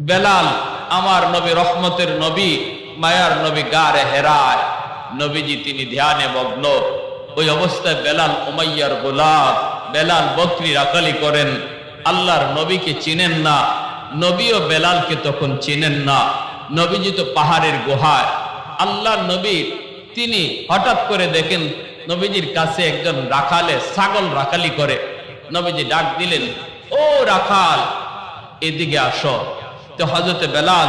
বেলাল, আমার নবী রহমতের নবী, মায়ার নবী গারে হেরায়। নবীজি তিনি ধ্যানে মগ্ন। ওই অবস্থায় বেলাল উমাইয়ার গোলাপ, বেলাল বকরি রাকালি করেন। আল্লাহর নবীকে চিনেন না। নবী ও বেলালকে তখন চিনেন না। নবীজি তো পাহাড়ের গুহায়। আল্লাহর নবী তিনি হঠাৎ করে দেখেন নবীজির কাছে একজন রাখালে ছাগল রাখালি করে। নবীজি ডাক দিলেন, ও রাখাল, এদিকে আসো। তো হজরতে বেলাল,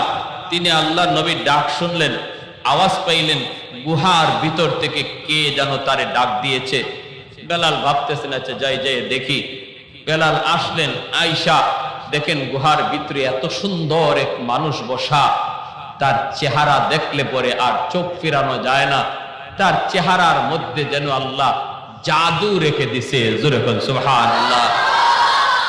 তিনি আল্লাহ নবীর ডাক শুনলেন, আওয়াজ পাইলেন, গুহার ভিতর থেকে কে যেন তারে ডাক দিয়েছে। বেলাল ভাবতেছেন আচ্ছা যাই যাই, দেখি। বেলাল আসলেন আইসা দেখেন গুহার ভিতরে এত সুন্দর এক মানুষ বসা। তার চেহারা দেখলে পরে আর চোখ ফিরানো যায় না। তার চেহারার মধ্যে যেন আল্লাহ জাদু রেখে দিছে। জোরে সুবহান আল্লাহ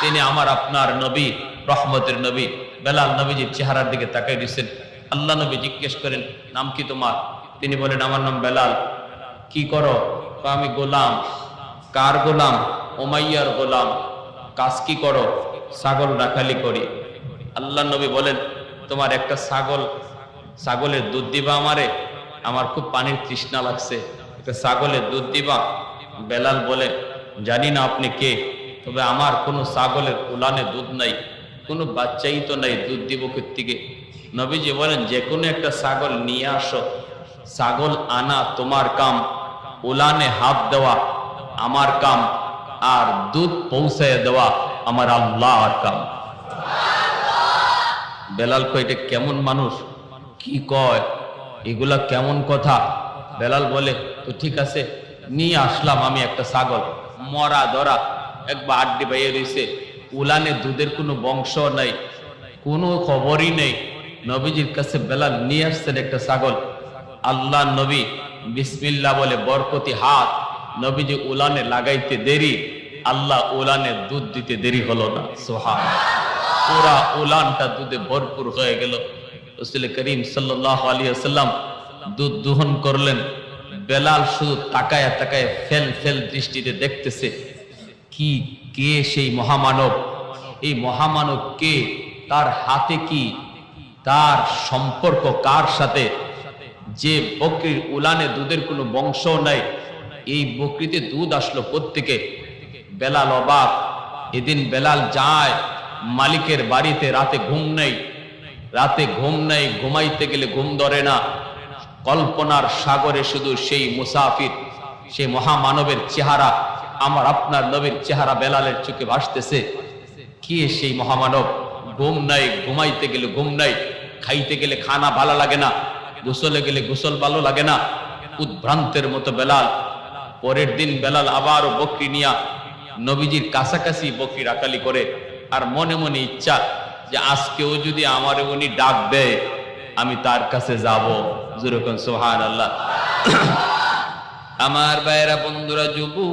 তিনি আমার আপনার নবী, রহমতের নবী। বেলাল নবীজির চেহারার দিকে তাকাই দিচ্ছেন। আল্লাহ নবী জিজ্ঞেস করেন, নাম কি তোমার? তিনি বলেন, আমার নাম বেলাল। কি করো? আমি গোলাম। কার গোলাম? ওমাইয়ার গোলাম। কাজ কি করো? ছাগল রাখালি করি। আল্লাহ নবী বলেন, তোমার একটা ছাগল, ছাগলের দুধ দিবা আমারে? আমার খুব পানির তৃষ্ণা লাগছে। একটা ছাগলের দুধ দিবা? বেলাল বলে, জানি না আপনি কে, তবে আমার কোনো ছাগলের উলানে দুধ নাই। কোনো বাচ্চাই তো নাই, দুধ দিব থেকে নবীজি বলেন যে কোনো একটা ছাগল নিয়ে আসো। ছাগল আনা তোমার কাম, উলানে হাত দেওয়া আমার কাম, আর দুধ পৌঁছায় দেওয়া আমার আল্লাহর কাম। বেলাল কয় কেমন মানুষ? কি কয়? এগুলা কেমন কথা? বেলাল বলে, তো ঠিক আছে, নিয়ে আসলাম আমি একটা ছাগল। মরা ধরা একবার আড্ডি বাইয়ে রয়েছে উলানে দুধের কোনো বংশ নাই, কোনো খবরই নেই। নবীজির কাছে বেলাল নিয়ে আসছেন একটা ছাগল। আল্লাহ নবী বিসমিল্লা বলে বরকতি হাত। নবীজি উলানে লাগাইতে দেরি, আল্লাহ উলানে দুধ দিতে দেরি হলো না। সোহা পুরা উলানটা দুধে ভরপুর হয়ে গেল। রসুল করিম সাল্লাহ আলী আসাল্লাম দুধ দুহন করলেন। বেলাল শুধু তাকায় তাকায় ফেল ফেল দৃষ্টিতে দেখতেছে, কি কে সেই মহামানব? এই মহামানব কে? তার হাতে কি? তার সম্পর্ক কার সাথে? যে বকরির উলানে দুধের কোনো বংশ নাই। এই বকরিতে দুধ আসলো প্রত্যেকে বেলাল অবাক। এদিন বেলাল যায়, মালিকের বাড়িতে রাতে ঘুম নেই। রাতে ঘুম নেই, ঘুমাইতে গেলে ঘুম ধরে না। কল্পনার সাগরে শুধু সেই মুসাফির, সেই মহামানবের চেহারা। আমার আপনার নবীর চেহারা বেলালের চোখে ভাসতেছে। কি সেই মহামানব? ঘুম নাই, ঘুমাইতে গেলে ঘুম নাই, খাইতে গেলে খানা ভালো লাগে না, গোসলে গেলে গোসল ভালো লাগে না। উদ্ভ্রান্তের মতো বেলাল। পরের দিন বেলাল আবারও বকরি নিয়া নবীজির কাছাকাছি বকরি রাকালি করে, আর মনে মনে ইচ্ছা যে আজকেও যদি আমার উনি ডাক দেয়, আমি তার কাছে যাব। যেরকম সোহান আল্লাহ আমার বাইরা বন্ধুরা যুবু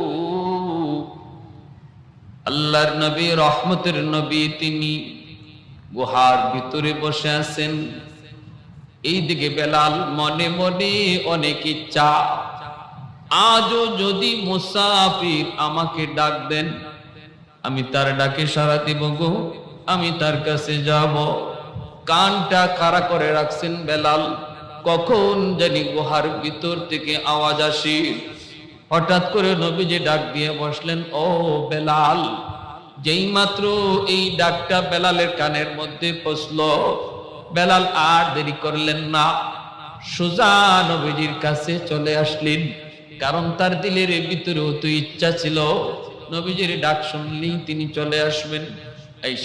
আল্লাহর নবী, রহমতের নবী তিনি গুহার ভিতরে বসে আছেন। এইদিকে বেলাল মনে মনে অনেক ইচ্ছা। আজও যদি মুসাফির আমাকে ডাক দেন, আমি তার ডাকে সারা দিব গো, আমি তার কাছে যাব। কানটা খাড়া করে রাখছেন বেলাল, কখন জানি গুহার ভিতর থেকে আওয়াজ আসি। হঠাৎ করে নবীজি ডাক দিয়ে বসলেন, ও বেলাল, যেই মাত্র এই ডাকটা বেলালের কানের মধ্যে পৌঁছলো, বেলাল আর দেরি করলেন না। সুজা নবীজির কাছে চলে আসলেন, কারণ তার দিলের ভিতরে তো ইচ্ছা ছিল। নবীজির ডাক শুনলেই তিনি চলে আসবেন।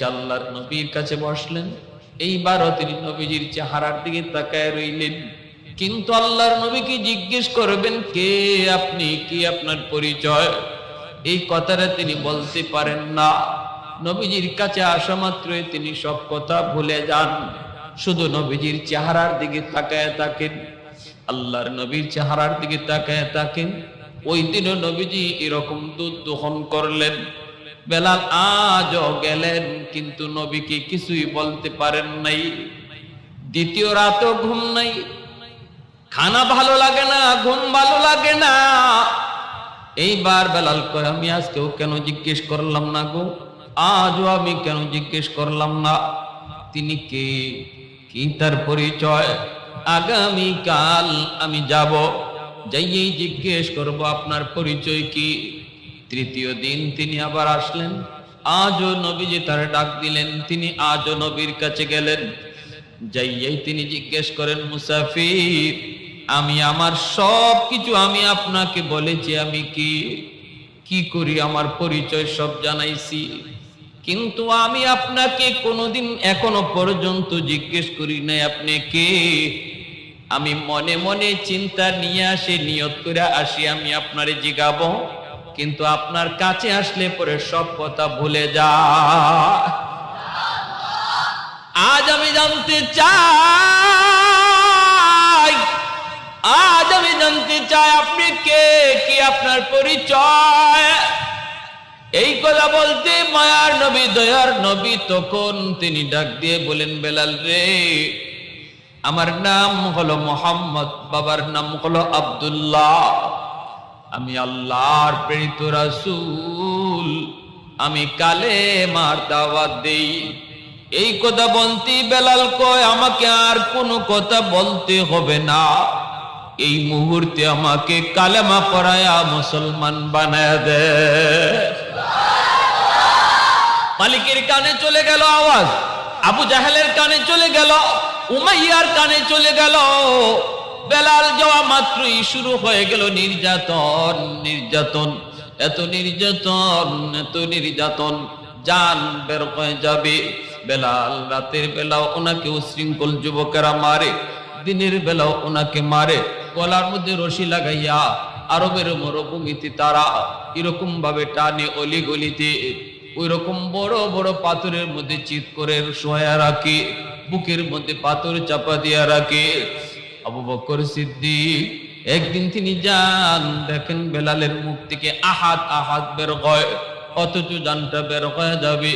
আল্লাহর নবীর কাছে বসলেন। এইবারও তিনি নবীজির চেহারার দিকে তাকায় রইলেন। কিন্তু আল্লাহর নবীকে জিজ্ঞেস করবেন, কে আপনি, কি আপনার পরিচয়? এই কথাটা তিনি বলতে পারেন না। নবীজির কাছে আসা মাত্রই তিনি সব কথা ভুলে যান। শুধু নবীজির চেহারার দিকে তাকায় থাকেন। আল্লাহর নবীর চেহারার দিকে তাকায় থাকেন। ওই দিনও নবীজি এরকম দুধ দোহন করলেন। বেলাল আজও গেলেন, কিন্তু নবীকে কিছুই বলতে পারেন নাই। দ্বিতীয় রাতও ঘুম নাই। খানা ভালো লাগে না, ঘুম ভালো লাগে না। এইবার বেলাল কয়, আমি আজকেও কেন জিজ্ঞেস করলাম না গো? আজও আমি কেন জিজ্ঞেস করলাম না? তিনি কে? কি তার পরিচয়? আগামী কাল আমি যাব। যাইয়েই জিজ্ঞেস করব, আপনার পরিচয় কি? তৃতীয় দিন তিনি আবার আসলেন। আজও নবীজি তার ডাক দিলেন, তিনি আজও নবীর কাছে গেলেন। যাইয়েই তিনি জিজ্ঞেস করেন, মুসাফির আমি আমার সব কিছু আমি আপনাকে বলেছি আমি কি কি করি আমার পরিচয় সব জানাইছি। কিন্তু আমি আপনাকে কোনোদিন এখনও পর্যন্ত জিজ্ঞেস করি নাই, আপনি কে? আমি মনে মনে চিন্তা নিয়ে আসে, নিয়ত করে আসি, আমি আপনারে জিগাবো। কিন্তু আপনার কাছে আসলে পরে সব কথা ভুলে যা। আজ আমি জানতে চাই আজ আমি জানতে চাই, আপনি কে? কি আপনার পরিচয়? এই কথা বলতে মায়ার নবী, দয়ার নবী তখন তিনি ডাক দিয়ে বলেন, বেলাল রে, আমার নাম হলো মোহাম্মদ, বাবার নাম হলো আব্দুল্লাহ। আমি আল্লাহর প্রেরিত রাসুল। আমি কালে মার দাওয়াত দেই। এই কথা বলতে বেলাল কয়, আমাকে আর কোনো কথা বলতে হবে না। এই মুহূর্তে আমাকে কালেমা পড়ায়া মুসলমান বানায় দে। মালিকের কানে চলে গেল আওয়াজ, আবু জাহেলের কানে চলে গেল, উমাইয়ার কানে চলে গেল। বেলাল যাওয়া মাত্রই শুরু হয়ে গেল নির্যাতন নির্যাতন, এত নির্যাতন এত নির্যাতন। জান বের হয়ে যাবে। বেলাল রাতের বেলা ওনাকে উশৃঙ্খল যুবকেরা মারে। দিনের বেলাও ওনাকে মারে। গলার মধ্যে রশি লাগাইয়া আরবের মরুভূমিতে তারা এরকম ভাবে টানে অলি গলিতে ওই রকম বড় বড় পাথরের মধ্যে চিত করে শোয়া রাখে, বুকের মধ্যে পাথর চাপা দিয়া রাখে। আবু বকর সিদ্দিক, একদিন তিনি যান, দেখেন বেলালের মুখ থেকে আহাত আহাত বের হয়, অথচ জানটা বের হয়ে যাবে।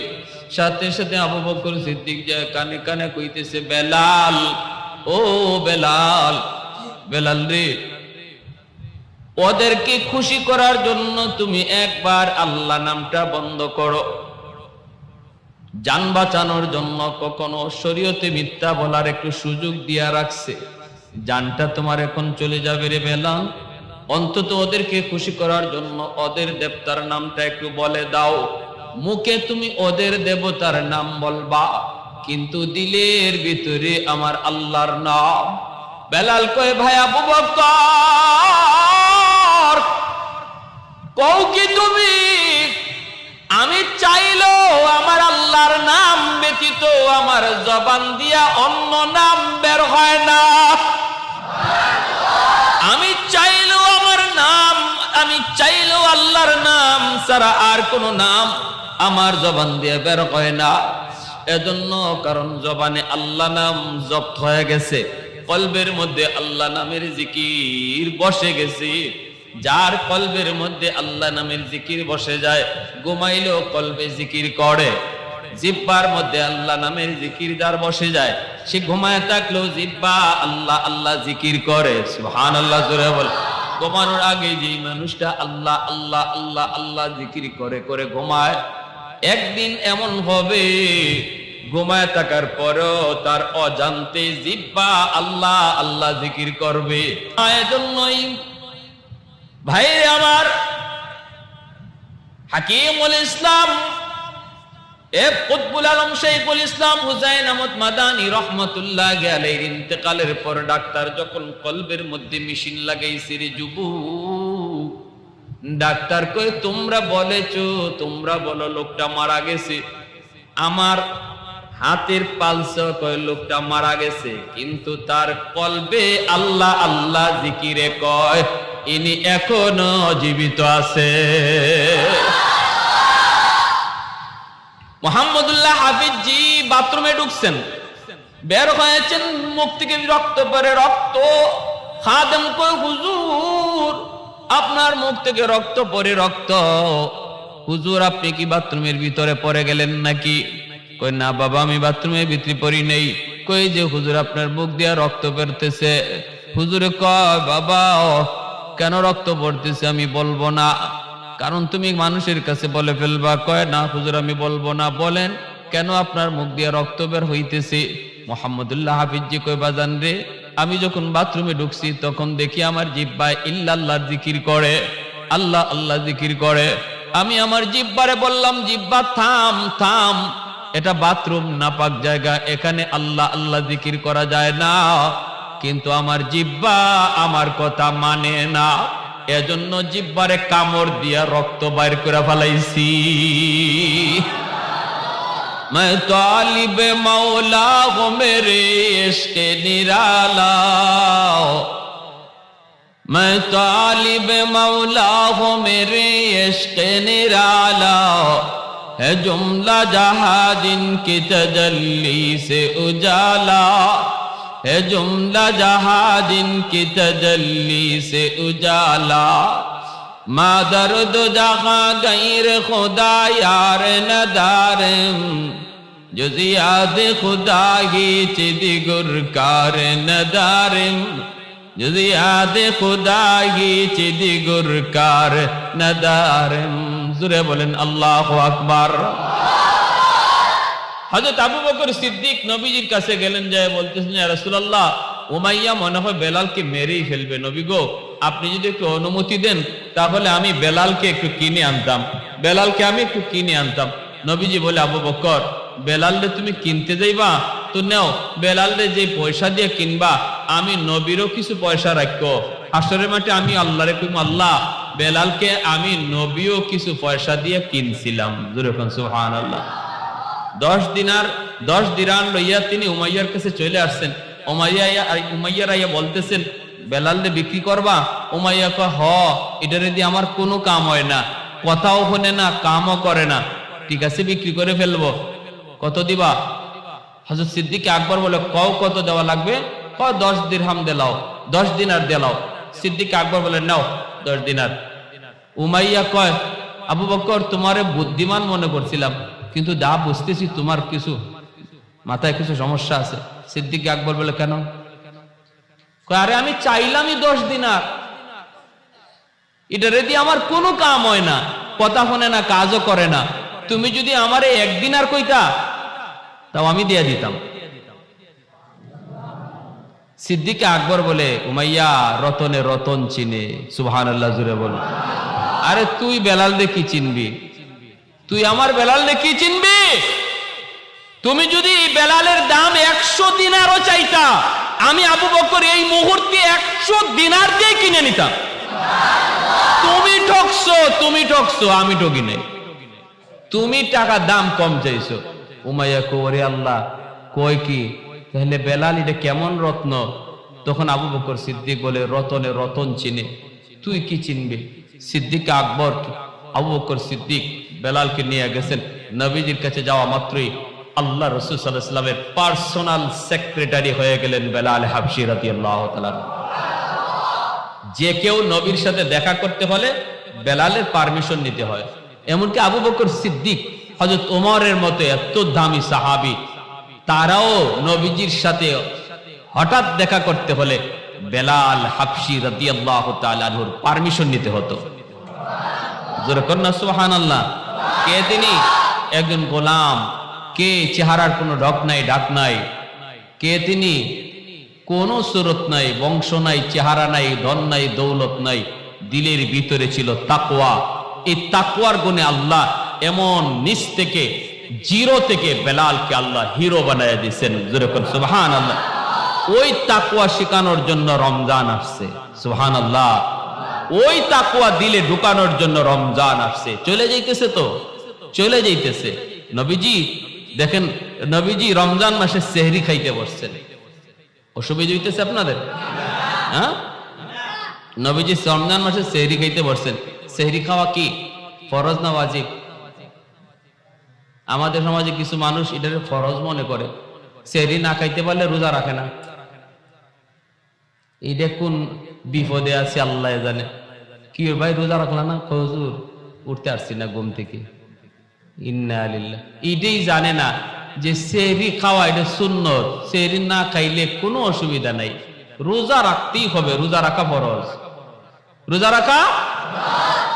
সাথে সাথে আবু বকর সিদ্দিক যায় কানে কানে কইতেছে, বেলাল ও বেলাল বেলাল রে, ওদেরকে খুশি করার জন্য তুমি একবার আল্লাহ নামটা বন্ধ করো। যান বাঁচানোর জন্য কখনো শরীয়তে মিথ্যা বলার একটু সুযোগ দিয়া রাখছে। জানটা তোমার এখন চলে যাবে রে বেলাল। অন্তত ওদেরকে খুশি করার জন্য ওদের দেবতার নামটা একটু বলে দাও। মুখে তুমি ওদের দেবতার নাম বলবা। কিন্তু দিলের ভিতরে আমার আল্লাহর নাম। বেলাল কয়, ভাই আবু বকর কি তুমি? আমি চাইলো আমার আল্লাহর নাম ব্যতীত আমার জবান দিয়া অন্য নাম বের হয় না। আমি চাইলো আমার নাম, আমি চাইলো আল্লাহর নাম ছাড়া আর কোন নাম আমার জবান দিয়ে বের হয় না। এজন্য কারণ জবানে আল্লাহ নাম জপ্ত হয়ে গেছে। কলবের মধ্যে আল্লাহ নামের জিকির বসে গেছে। যার কলবের মধ্যে আল্লাহ নামের জিকির বসে যায়, ঘুমাইলেও কলবে জিকির করে। জিব্বার মধ্যে আল্লাহ নামের জিকির যার বসে যায়। সে ঘুমায় থাকলেও জিব্বা আল্লাহ আল্লাহ জিকির করে। সুহান আল্লাহ জোরে বল। ঘুমানোর আগে যে মানুষটা আল্লাহ আল্লাহ আল্লাহ আল্লাহ জিকির করে করে ঘুমায় একদিন এমন হবে, ঘুমায় থাকার পরেও তার অজান্তে জিব্বা আল্লাহ আল্লাহ জিকির করবে। এজন্যই ভাই আমার হাকিমুল ইসলাম ইসলাম হুসাইন আহমদ মাদানি রহমতুল্লাহ ইন্তেকালের পর ডাক্তার যখন কলবের মধ্যে মেশিন লাগাইছে রে যুবক। ডাক্তার কই তোমরা বলেছ, তোমরা বলো লোকটা মারা গেছে। আমার হাতের পালস কয় লোকটা মারা গেছে, কিন্তু তার কলবে আল্লাহ আল্লাহ জিকিরে কয়, ইনি এখনও জীবিত আছে। মোহাম্মদুল্লাহ হাফিজ জি, বাথরুমে ঢুকছেন। বের হয়েছেন মুখ থেকে রক্ত পরে রক্ত। খাদেম কই হুজুর আপনার মুখ থেকে রক্ত পরে রক্ত। হুজুর, আপনি কি বাথরুমের ভিতরে পড়ে গেলেন নাকি? কই, না বাবা, আমি বাথরুমের ভিতরে পড়ি নেই। কই যে হুজুর, আপনার মুখ দিয়া রক্ত বেরতেছে হুজুরে কয়, বাবা, কেন রক্ত পড়তেছে আমি বলব না। কারণ তুমি মানুষের কাছে বলে ফেলবা। কয়, না হুজুর, আমি বলব না। বলেন, কেন আপনার মুখ দিয়ে রক্ত বের হইতেছে? মোহাম্মদুল্লাহ হাফিজ জি কই বাজান রে আমি যখন বাথরুমে ঢুকছি, তখন দেখি আমার জিব্বায় ইল্লাল্লাহ জিকির করে, আল্লাহ আল্লাহ জিকির করে। আমি আমার জিব্বারে বললাম, জিব্বা, থাম থাম। এটা বাথরুম নাপাক জায়গা, এখানে আল্লাহ আল্লাহ জিকির করা যায় না। কিন্তু আমার জিব্বা আমার কথা মানে না। এজন্য জিব্বারে কামড় দিয়া রক্ত বাইর করে ফেলাইছি। میں طالب مولا ہوں میرے عشق نرالا میں طالب مولا ہوں میرے عشق نرالا ہے جملہ جہاں ان کی تجلی سے اجالا۔ ہے جملہ جہاں ان کی تجلی سے اجالا۔ মাদার দুজাহা গাইর খুদায়ার নদারম জুজিয়াদ খুদাহি চিদিগুর কার নদারম জুজিয়াদ খুদাহি চিদিগুর কার নদারম জুরে বলেন আল্লাহ আকবর। হযরত আবু বকর সিদ্দিক নবীজির কাছে গেলেন, যায় বলতেছেন রসুল্লাহ উমাইয়া মনে হয় বেলালকে মেরেই ফেলবে। নবী গো, আপনি যদি একটু অনুমতি দেন, তাহলে আমি বেলালকে একটু কিনে আনতাম। বেলালকে আমি একটু কিনে আনতাম। নবীজি বলে, আবু বকর, বেলালরে তুমি কিনতে যাইবা? তো নেও, বেলালরে যে পয়সা দিয়ে কিনবা, আমি নবীরও কিছু পয়সা রাখব। হাসরের মাঠে আমি আল্লাহরে কইম আল্লাহ, বেলালকে আমি নবীও কিছু পয়সা দিয়ে কিনছিলাম। আল্লাহ দশ দিনার, দশ দিরান লইয়া তিনি উমাইয়ার কাছে চলে আসছেন। উমাইয়া উমাইয়ার আইয়া বলতেছেন বেলালরে বিক্রি করবা? উমাইয়া কয়, হ, এটারে দিয়ে আমার কোনো কাম হয় না, কথাও শোনে না, কামও করে না। ঠিক আছে, বিক্রি করে ফেলব। কত দিবা? হজরত সিদ্দিক আকবর বলে, কও কত দেওয়া লাগবে? ক দশ দিরহাম দেলাও দশ দিনার দেলাও সিদ্দিক আকবর বলে, নাও, দশ দিনার। উমাইয়া কয়, আবু বকর তোমারে বুদ্ধিমান মনে করছিলাম, কিন্তু দা বুঝতেছি তোমার কিছু মাথায় কিছু সমস্যা আছে? সিদ্দিক আকবর বলে, কেন? আরে আমি চাইলামই দশ দিনার। এটা রেডি আমার কোনো কাম হয় না কথা শোনে না, কাজও করে না। তুমি যদি আমারে একদিন আর কইতা, তাও আমি দিয়া দিতাম। সিদ্দিকে আকবর বলে, উমাইয়া, রতনে রতন চিনে সুবহান আল্লাহ জুড়ে বল। আরে তুই বেলাল দেখি চিনবি? তুই আমার বেলাল দেখি চিনবি? তুমি যদি বেলালের দাম একশো দিনারও চাইতা, আমি আবু বকর এই মুহূর্তে একশো দিনার দিয়ে কিনে নিতাম। তুমি ঠকছো তুমি ঠকছো, আমি ঠকি নাই। তুমি টাকা দাম কম চাইছো। উমাইয়া কোরে আল্লাহ, কয় কি? তাহলে বেলাল এটা কেমন রত্ন? তখন আবু বকর সিদ্দিক বলে, রতনে রতন চিনে। তুই কি চিনবি? সিদ্দিক আকবর, আবু বকর সিদ্দিক বেলালকে নিয়ে গেছেন। নবীজির কাছে যাওয়া মাত্রই আল্লাহ রসুল সাল্লাহ সাল্লামের পার্সোনাল সেক্রেটারি হয়ে গেলেন বেলাল হাবশি রাতি আল্লাহ যে কেউ নবীর সাথে দেখা করতে হলে বেলালের পারমিশন নিতে হয়। এমনকি আবু বকর সিদ্দিক হজরত ওমরের মতো এত দামি সাহাবি, তারাও নবীজির সাথে হঠাৎ দেখা করতে হলে বেলাল হাফসি রাদি আল্লাহ তালুর পারমিশন নিতে হতো। জোরে কন্যা সুহান আল্লাহ কে তিনি? একজন গোলাম। কে চেহারার কোনো ডক নাই, ডাক নাই, কে তিনি কোনো সুরত নাই, বংশ নাই, চেহারা নাই, ধন নাই, দৌলত নাই, দিলের ভিতরে ছিল তাকওয়া। এই তাকওয়ার গুণে আল্লাহ এমন নিচ থেকে, জিরো থেকে বেলালকে আল্লাহ হিরো বানায় দিয়েছেন। যেরকম সুবহান আল্লাহ ওই তাকুয়া শেখানোর জন্য রমজান আসছে। সুবহান আল্লাহ ওই তাকুয়া দিলে ঢুকানোর জন্য রমজান আসছে। চলে যাইতেছে তো? চলে যাইতেছে। নবীজি দেখেন, নবীজি রমজান মাসে সেহরি খাইতে বসছেন। অসুবিধা হইতেছে আপনাদের? হ্যাঁ? নবীজি রমজান মাসে সেহরি খাইতে বসছেন। সেহরি খাওয়া কি? ফরজ না ওয়াজিব? আমাদের সমাজে কিছু মানুষ এটাকে ফরজ মনে করে। সেহরি না খাইতে পারলে রোজা রাখে না। এটা কোন বিপদে আছে, আল্লাহ জানে। কি ভাই, রোজা রাখলা না? হজুর, উঠতে আসছি না ঘুম থেকে। ইন্না আলিল্লাহ এটাই জানে না যে সেহরি খাওয়া এটা সুন্নত সেহরি না খাইলে কোনো অসুবিধা নাই রোজা রাখতেই হবে রোজা রাখা ফরজ রোজা রাখা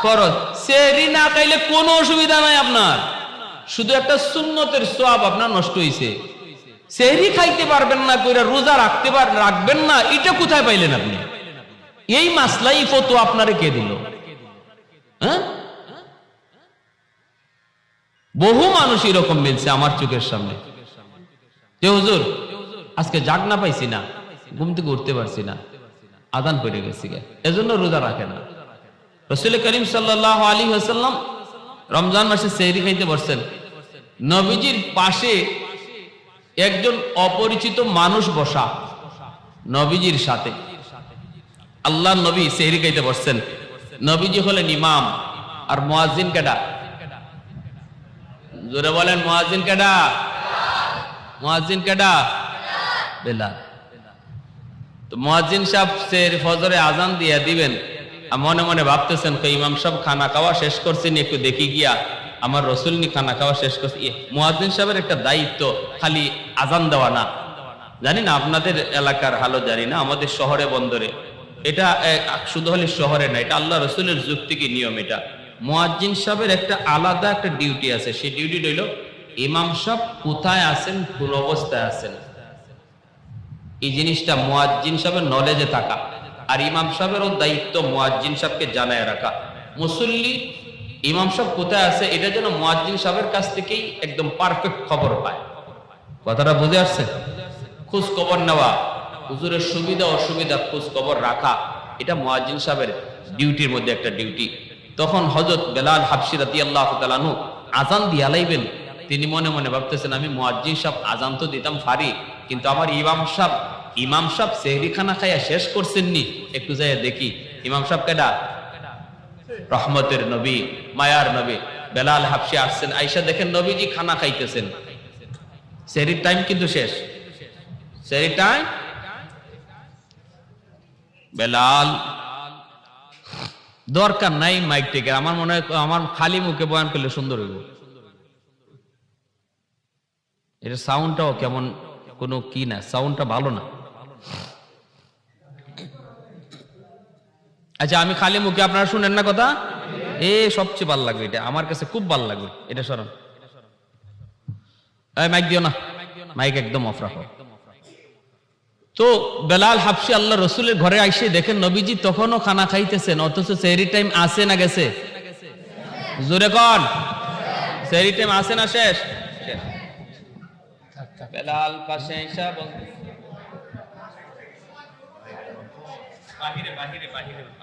ফরজ সেহরি না খাইলে কোনো অসুবিধা নাই আপনার শুধু একটা সুন্নতের সোয়াব আপনার নষ্ট হয়েছে সেহরি খাইতে পারবেন না কইরা রোজা রাখতে পার রাখবেন না এটা কোথায় পাইলেন আপনি এই মাসলাই ফতো আপনারে কে দিল হ্যাঁ বহু মানুষ এরকম মিলছে আমার চোখের সামনে। যে হুজুর, আজকে জাগ না পাইছি না, ঘুম থেকে উঠতে পারছি না, আদান পড়ে গেছি এজন্য রোজা রাখে না। রসুল করিম সাল্লাহ আলী হাসাল্লাম রমজান মাসে সেহরি খাইতে বসছেন। নবীজির পাশে একজন অপরিচিত মানুষ বসা, নবীজির সাথে। আল্লাহ নবী সেহরি খাইতে বসছেন। নবীজি হলেন ইমাম আর মুয়াজ্জিন কেডা? জোরে বলেন মুয়াজ্জিন কেডা? মুয়াজ্জিন কেডা? বেলাল। তো মুয়াজ্জিন সাহেব ফজরে আজান দিয়ে দিবেন। মনে মনে ভাবতেছেন তো ইমাম সাহেব খানা খাওয়া শেষ করছেন একটু দেখি গিয়া। আমার রসুল নি খানা খাওয়া শেষ করছে। ইয়ে, মুয়াজ্জিন সাহেবের একটা দায়িত্ব খালি আজান দেওয়া না। জানি না আপনাদের এলাকার হালো জানি না আমাদের শহরে বন্দরে। এটা শুধু হলে শহরে না এটা আল্লাহ রসুলের যুক্তিকে নিয়ম এটা? মুয়াজ্জিন সাহেবের একটা আলাদা একটা ডিউটি আছে। সেই ডিউটি রইল ইমাম সাহেব কোথায় আছেন, কোন অবস্থায় আছেন? এই জিনিসটা মুয়াজ্জিন সাহেবের নলেজে থাকা। আর ইমাম সাহেবেরও দায়িত্ব মুয়াজ্জিন সাহেবকে জানায় রাখা। মুসল্লি, ইমাম সাহেব কোথায় আছে, এটা যেন মুয়াজ্জিন সাহেবের কাছ থেকেই একদম পারফেক্ট খবর পায়। কথাটা বুঝে আসছে? খোঁজ খবর নেওয়া, হুজুরের সুবিধা অসুবিধা খোঁজ খবর রাখা, এটা মুয়াজ্জিন সাহেবের ডিউটির মধ্যে একটা ডিউটি তখন হজরত বেলাল হাফসি রাতি আল্লাহ তালানু আজান দিয়া লাইবেন তিনি মনে মনে ভাবতেছেন, আমি মুয়াজ্জিন সাহেব আজান তো দিতাম ফারি, কিন্তু আমার ইমাম সাহেব ইমাম সাহেব সেহরি খানা খাইয়া শেষ করছেন নি একটু যাই দেখি, ইমাম সাহেব কেডা? রহমতের নবী, মায়ার নবী, বেলাল হাফসি আসছেন আইসা দেখেন নবীজি খানা খাইতেছেন। সেহরির টাইম কিন্তু শেষ। সেহরির টাইম বেলাল দরকার নাই মাইক টেকে। আমার মনে হয় আমার খালি মুখে বয়ান করলে সুন্দর হইব। এটা সাউন্ডটাও কেমন কোনো কি না সাউন্ডটা ভালো না। আচ্ছা আমি খালি মুখে আপনারা শুনেন না কথা? এ, সবচেয়ে ভালো লাগবে এটা। আমার কাছে খুব ভালো লাগবে। এটা এই মাইক দিও না। মাইক একদম অফ রাখো। তো বেলাল হাফসি আল্লাহ রসুলের ঘরে আইসে দেখেন নবীজি তখনও খানা খাইতেছেন, অথচ সেহরি টাইম আসে না গেছে। জোরে কন। সেহরি টাইম আসে না শেষ। বেলাল পাশে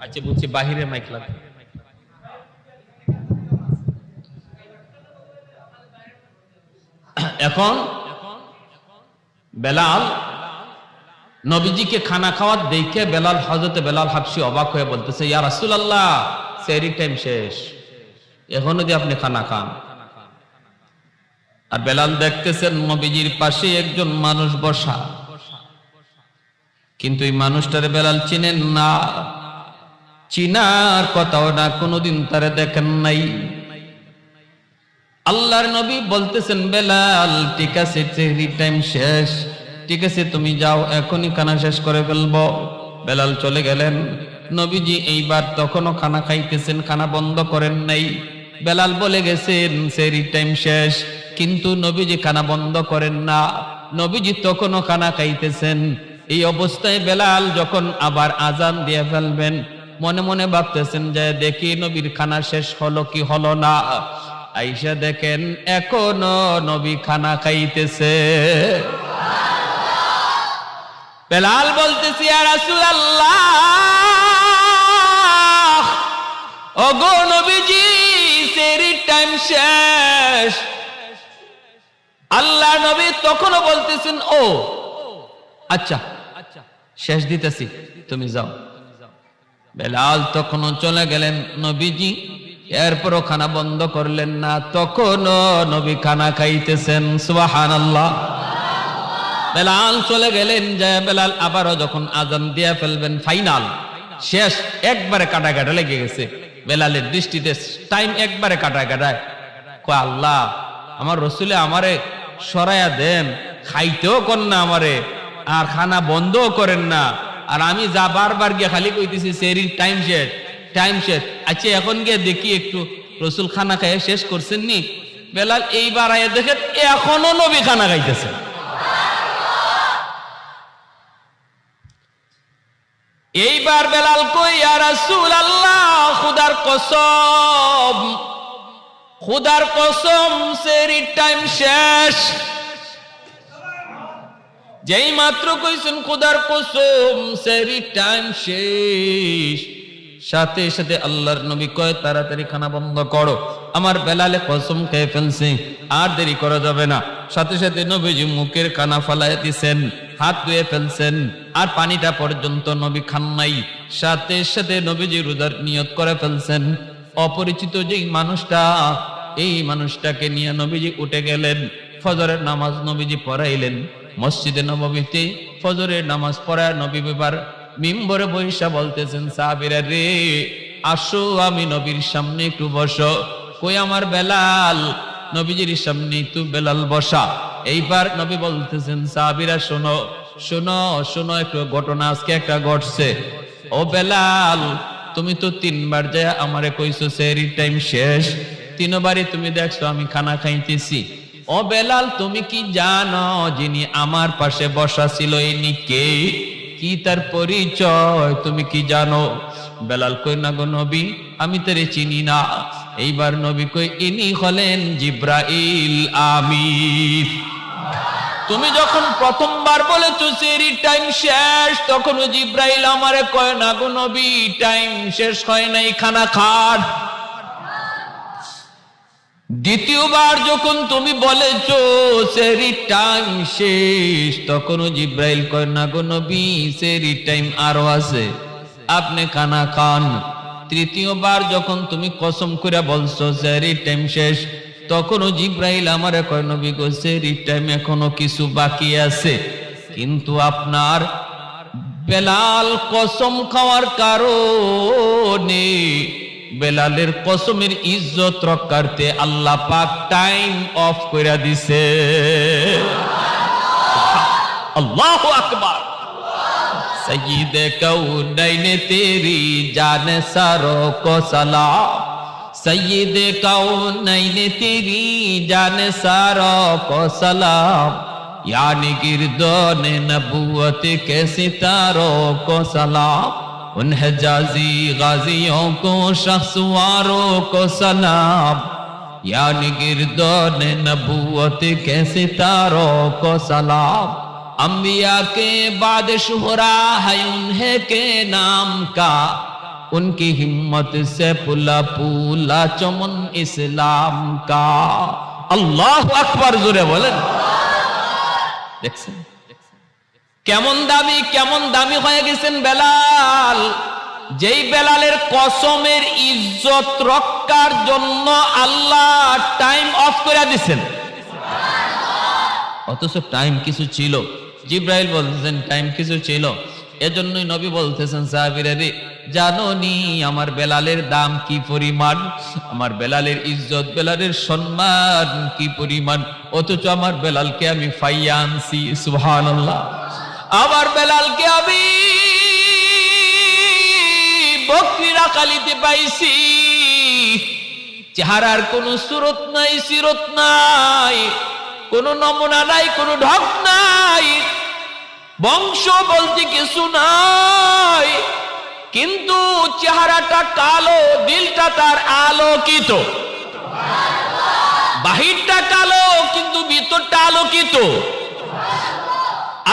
আচ্ছা বাহিরে এখন বেলাল নবীজিকে খানা খাওয়ার দেখে বেলাল হজরতে বেলাল হাফসি অবাক হয়ে বলতেছে, ইয়া রাসূলুল্লাহ সেহরি টাইম শেষ। এখনও যে আপনি খানা খান। আর বেলাল দেখতেছেন নবীজির পাশে একজন মানুষ বসা। কিন্তু এই মানুষটারে বেলাল চিনেন না। চিনার কথাও না, কোনোদিন তারে দেখেন নাই। আল্লাহর নবী বলতেছেন, বেলাল, ঠিক আছে চেহরি টাইম শেষ। ঠিক আছে, তুমি যাও, এখনই খানা শেষ করে ফেলব। বেলাল চলে গেলেন। নবীজি এইবার তখনও খানা খাইতেছেন, খানা বন্ধ করেন নাই। বেলাল বলে গেছেন চেহরি টাইম শেষ। কিন্তু নবীজি খানা বন্ধ করেন না। নবীজি তখনও খানা খাইতেছেন। এই অবস্থায় বেলাল যখন আবার আজান দিয়ে ফেলবেন, মনে মনে ভাবতেছেন যে, দেখি নবীর খানা শেষ হলো কি হলো না? আইসা দেখেন এখনও নবী খানা খাইতেছে। বেলাল বলতেছি আর রাসূলুল্লাহ, ওগো নবীজি, সেরি টাইম শেষ। আল্লাহ নবী তখনও বলতেছেন, ও আচ্ছা শেষ দিতেছি, তুমি যাও। বেলাল তখনও চলে গেলেন নবীজি, এরপরও খানা বন্ধ করলেন না, তখনও নবী খানা খাইতেছেন সুবাহান আল্লাহ বেলাল চলে গেলেন যে বেলাল আবারও যখন আজান দিয়ে ফেলবেন, ফাইনাল, শেষ, একবারে কাটা কাটা লেগে গেছে। বেলালের দৃষ্টিতে টাইম একবারে কাটা কাটায় কয়, আল্লাহ, আমার রসুলে আমারে সরাইয়া দেন, খাইতেও কর না আমারে, আর খানা বন্ধও করেন না। আর আমি যা বারবার গিয়ে খালি কইতেছি, সেরির টাইম শেষ টাইম শেষ। আচ্ছা এখন গিয়ে দেখি একটু রসুল খানা খাইয়ে শেষ করছেন নি? বেলাল এইবার আয় দেখেন, এখনও নবী খানা গাইতেছে এইবার বেলাল কই আর আল্লাহ খুদার কসম খুদার কসম সেরি টাইম শেষ। যেই মাত্র কইছেন, খুদার কসম সেরি টাইম শেষ। সাথে সাথে আল্লাহর নবী কয়, তাড়াতাড়ি খানা বন্ধ করো। আমার বেলালে কসম খেয়ে ফেলছে, আর দেরি করা যাবে না। সাথে সাথে নবীজি মুখের কানা ফালাই দিছেন। হাত ধুয়ে ফেলছেন। আর পানিটা পর্যন্ত নবী খান নাই। সাথে সাথে নবীজি রোজার নিয়ত করে ফেলছেন। অপরিচিত যেই মানুষটা, এই মানুষটাকে নিয়ে নবীজি উঠে গেলেন। ফজরের নামাজ নবীজি পড়াইলেন। মসজিদে নবমীতে ফজরের নামাজ পড়ায় নবী বিবার মিম্বরে বৈশা বলতেছেন, সাহাবিরা রে, আসো, আমি নবীর সামনে একটু বসো। কই আমার বেলাল? নবীজির সামনে একটু বেলাল বসা। এইবার নবী বলতেছেন, সাহাবিরা, শোনো শোনো শোনো, একটু ঘটনা আজকে একটা ঘটছে। ও বেলাল, তুমি তো তিনবার যায় আমারে কইছো সেরি টাইম শেষ, তিনবারই তুমি দেখছ আমি খানা খাইতেছি। ও বেলাল, তুমি কি জানো যিনি আমার পাশে বসা ছিল ইনি কে? কি তার পরিচয়, তুমি কি জানো? বেলাল কই, না গো নবী, আমি তারে চিনি না। এইবার নবী কই, ইনি হলেন জিব্রাইল আমির। তুমি যখন প্রথমবার বলেছ সেরি টাইম শেষ, তখন জিব্রাইল আমারে কয়, না গো নবী টাইম শেষ হয় নাই, খানা খাট দ্বিতীয়বার যখন তুমি বলেছ সেরি টাইম শেষ, তখন জিব্রাইল কয়, না গো নবী সেরি টাইম আরও আছে। আপনি খানা খান। তৃতীয়বার যখন তুমি কসম করে বলছো সেরি টাইম শেষ তখনও জিব্রাইল আমার কয়, নবী করছে টাইম এখনও কিছু বাকি আছে। কিন্তু আপনার বেলাল কসম খাওয়ার কারণে বেলালের কসমের ইজ্জত রক্ষার্থে আল্লাহ পাক টাইম অফ করে দিছে। আল্লাহ আকবার। সঈদ কৌ নাইনে তেরি জান সারো কসালা সালাম। سید کون تیری جان سارا کو سلام یعنی گردون نبوت کے ستاروں کو سلام۔ ان حجازی غازیوں کو شخصواروں کو سلام۔ یعنی گردون نبوت کے ستاروں کو سلام۔ انبیاء کے بعد شہرہ ہے انہیں کے نام کا۔ उनकी हिम्मत से पुला पुला चमन इस्लाम का আল্লাহ আকবার জোরে বলেন দেখছেন কেমন দামি কেমন দামি হয়ে গেছেন বেলাল যেই বেলালের কসমের ইজ্জত রক্ষার জন্য আল্লাহ টাইম অফ করে দিছেন অথচ টাইম কিছু ছিল জিব্রাইল বলতেছেন টাইম কিছু ছিল এজন্যই নবী বলতেছেন সাহাবিরা রে জানো নি আমার বেলালের দাম কি পরিমাণ? আমার বেলালের ইজ্জত, বেলালের সম্মান কি পরিমাণ? অথচ আমার বেলালকে আমি ফাইয়া আনছি, সুবহানাল্লাহ। আমার বেলালকে আমি বকরিরা কালিতে পাইছি। চেহারার কোন সুরত নাই, সিরত নাই, কোন নমুনা নাই, কোন ঢক নাই, বংশ বলতে কিছু নাই। কিন্তু চেহারাটা কালো, দিলটা তার আলোকিত। বাহিরটা কালো, কিন্তু ভিতরটা আলোকিত।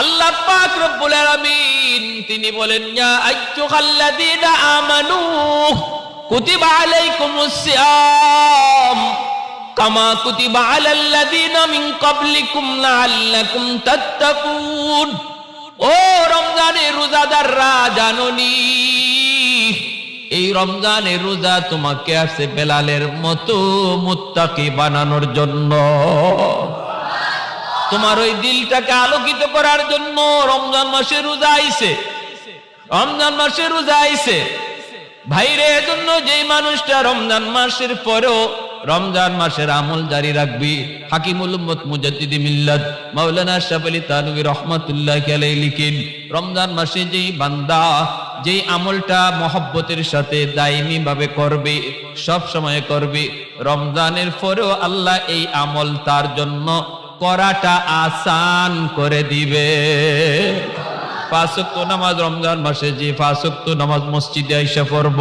আল্লাহ পাক রব্বুল আলামিন তিনি বলেন, ইয়া আইয়ুহাল্লাযীনা আমানু কুতিবা আলাইকুমুস সিয়াম কামা কুতিবা আলাল্লাযীনা মিন ক্বাবলিকুম লাআল্লাকুম তাত্তাকুন। ও রমজানের রোজাদাররা, জাননি? এই রমজানের রোজা তোমাকে আসে বেলালের মতো মুত্তাকি বানানোর জন্য। তোমার ওই দিলটাকে আলোকিত করার জন্য রমজান মাসে রোজা আইছে। রমজান মাসে রোজা আইছে। ভাইরে, এজন্য যেই মানুষটা রমজান মাসের পরেও রমজান মাসের আমল জারি রাখবি। হাকিমুল উম্মত মুজাদ্দিদি মিল্লাত, মাওলানা শাহ আলী তানভী রহমাতুল্লাহ আলাইহি লিখেন, রমজান মাসে যেই বান্দা যেই আমলটা মহব্বতের সাথে দায়মি ভাবে করবে, সব সময় করবে, রমজানের পরেও আল্লাহ এই আমল তার জন্য করাটা আসান করে দিবে। পাঁচক্ত নামাজ রমজান মাসে যে পাঁচক্ত নামাজ মসজিদে আইসা পড়ব,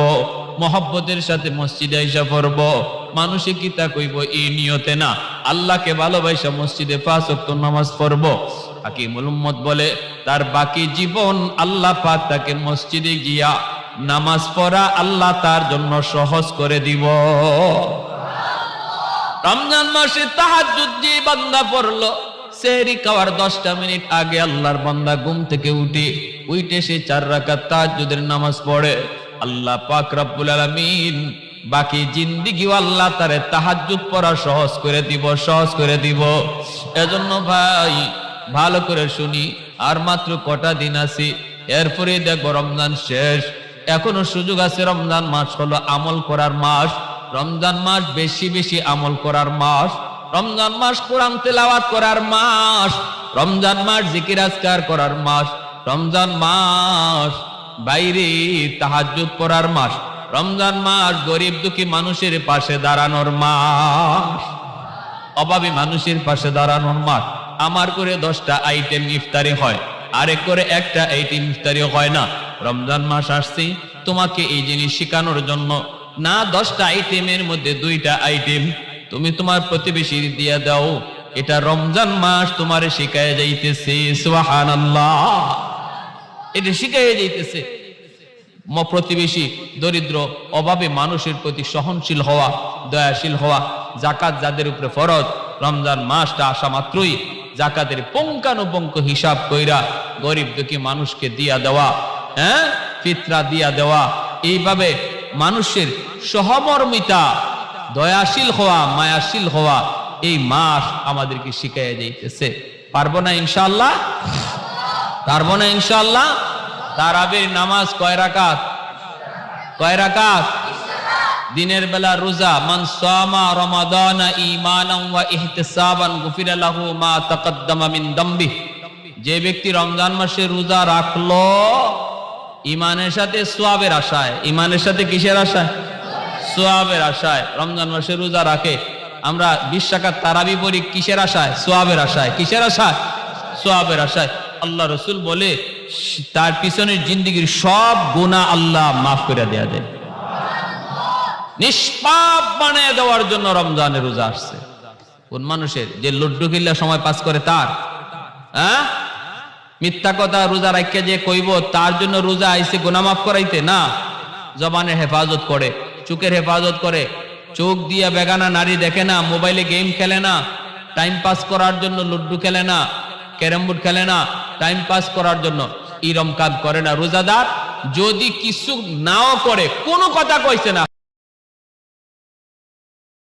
মহব্বতের সাথে মসজিদে আইসা পড়ব মানুষে কি তা কইব? এই নিয়তে না। আল্লাহকে ভালোবাসা মসজিদে পাঁচক্ত নামাজ পড়ব। হাকিমুল উম্মত বলে, তার বাকি জীবন আল্লাহ পাক তাকে মসজিদে গিয়া নামাজ পড়া আল্লাহ তার জন্য সহজ করে দিব। রমজান মাসে তাহাজ্জুদ যে বান্দা পড়ল। সেহরি খাওয়ার দশটা মিনিট আগে আল্লাহর বান্দা ঘুম থেকে উঠে উইটে সে চার রাকাত তাহাজ্জুদের নামাজ পড়ে। আল্লাহ পাক রব্বুল আলামিন বাকি জিন্দিগিও আল্লাহ তারে তাহাজ্জুদ পড়া সহজ করে দিব, সহজ করে দিব। এজন্য ভাই, ভালো করে শুনি, আর মাত্র কটা দিন আছে, এরপরে দেখব রমজান শেষ। এখনও সুযোগ আছে রমজান মাস হলো আমল করার মাস, রমজান মাস বেশি বেশি আমল করার মাস, রমজান মাস কোরআন তেলাওয়াত করার মাস, রমজান মাস জিকির আজকার করার মাস, রমজান মাস বাইরে তাহাজ্জুদ পড়ার মাস। রমজান মাস গরিব দুঃখী মানুষের পাশে দাঁড়ানোর মাস। অভাবী মানুষের পাশে দাঁড়ানোর মাস। আমার করে দশটা আইটেম ইফতারি হয়, আরেক করে একটা আইটেম ইফতারি হয় না। রমজান মাস আসছি, তোমাকে এই জিনিস শেখানোর জন্য না দশটা আইটেমের মধ্যে দুইটা আইটেম তুমি তোমার প্রতিবেশী দিয়া দাও। এটা রমজান মাস তোমার শিখায় যাইতেছে, সুবহানাল্লাহ। এটা শিখাইয়া যাইতেছে। প্রতিবেশী দরিদ্র, অভাবে মানুষের প্রতি সহনশীল হওয়া, দয়াশীল হওয়া, জাকাত যাদের উপরে ফরজ, রমজান মাসটা আসা মাত্রই জাকাতের পঙ্কানুপঙ্ক হিসাব কইরা গরিব দুঃখী মানুষকে দিয়া দেওয়া হ্যাঁ? ফিতরা দিয়া দেওয়া, এইভাবে মানুষের সহমর্মিতা, দয়াশীল হওয়া, মায়াশীল হওয়া এই মাস আমাদেরকে শিখাইয়া যাইতেছে পারব না ইনশাআল্লাহ? পারব না ইনশাআল্লাহ? তারাবির নামাজ কয় রাকাত? কয় রাকাত? দিনের বেলা রোজা। মান সামা রমাদান ঈমানান ওয়া ইহতিসাবান গুফিরা লাহু মা তাকদ্দামা মিন দামবি। যে ব্যক্তি রমজান মাসে রোজা রাখল ইমানের সাথে সোয়াবের আশায়। ইমানের সাথে কিসের আশায়? সোয়াবের আশায়। রমজান মাসে রোজা রাখে। আমরা বিশ তারাবি পড়ি, কিসের আশায়? সোয়াবের আশায়। কিসের আশায়? সোয়াবের আশায়। আল্লাহ রসুল বলে তার পিছনের জিন্দিগির সব গুণা আল্লাহ মাফ করে দেয়া দেয় নিষ্পাপ বানিয়ে দেওয়ার জন্য রমজানের রোজা আসছে। কোন মানুষের? যে লড্ডু কিল্লা সময় পাস করে তার। হ্যাঁ? মিথ্যা কথা রোজা রাখিয়া যে কইব, তার জন্য রোজা আইসে গুনাহ মাফ করাইতে? না। জবানের হেফাজত করে, চোখের হেফাজত করে। চোখ দিয়া বেগানা নারী দেখে না, মোবাইলে গেম খেলে না, টাইম পাস করার জন্য লুড্ডু খেলে না। ক্যারাম বোর্ড খেলে না টাইম পাস করার জন্য। ইরম কাজ করে না রোজাদার। যদি কিছু নাও করে, কোনো কথা কইছে না।